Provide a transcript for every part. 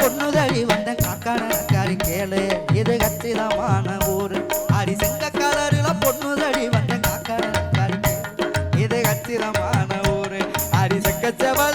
பொண்ணுதடி வந்த காக்காரி கேளு. இது கச்சிதமான ஊரு. அடி செங்க கலரில பொண்ணுதடி வந்த காக்காரி கேளு. இது கச்சிதமான ஊரு. அடி செக்க செவ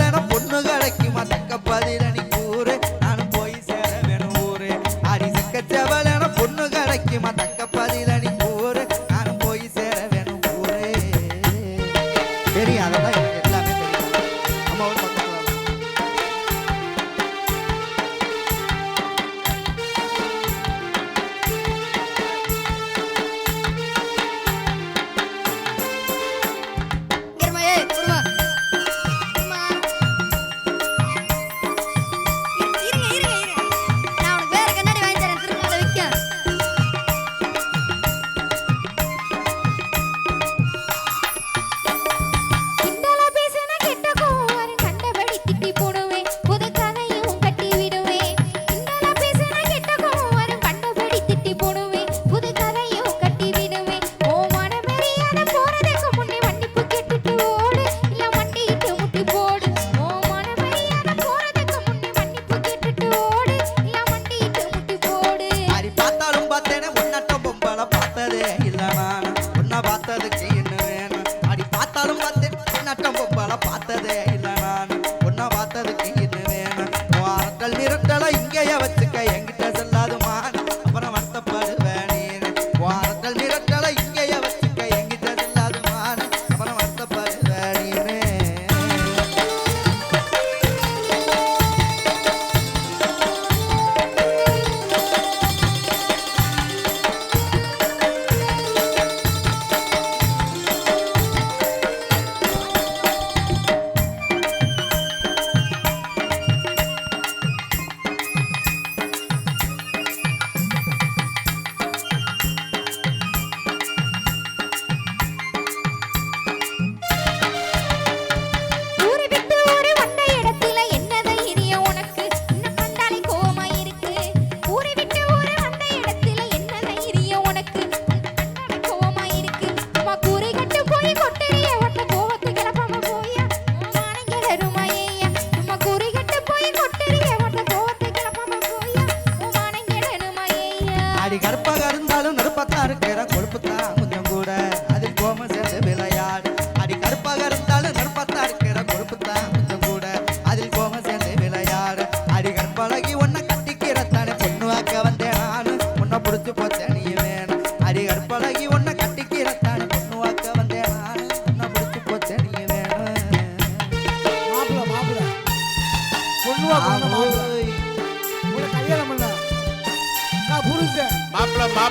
அடி கருப்பாக இருந்தாலும் நடுப்பத்தான் இருக்கிற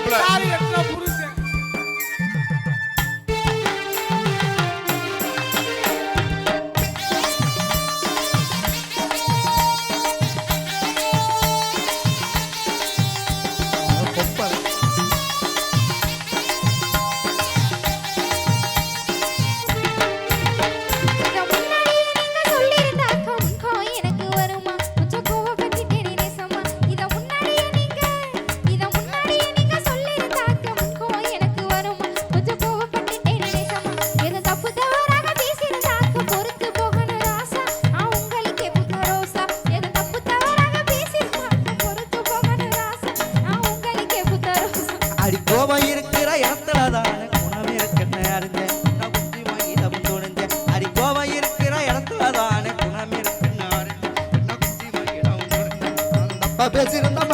God. நல்லதான குணம் இருக்குன்னு அறிஞ்சேன். நான் குத்தி வாங்கி இருக்கிற இடத்துல தானே குணம் இருக்குன்னு அறிஞ்சேன். நான் குத்தி பேசியிருந்தா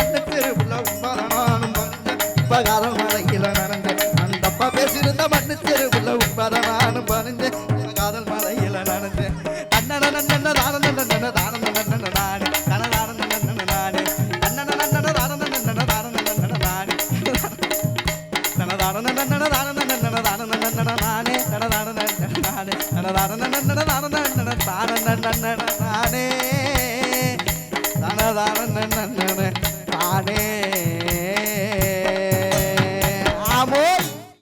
நானே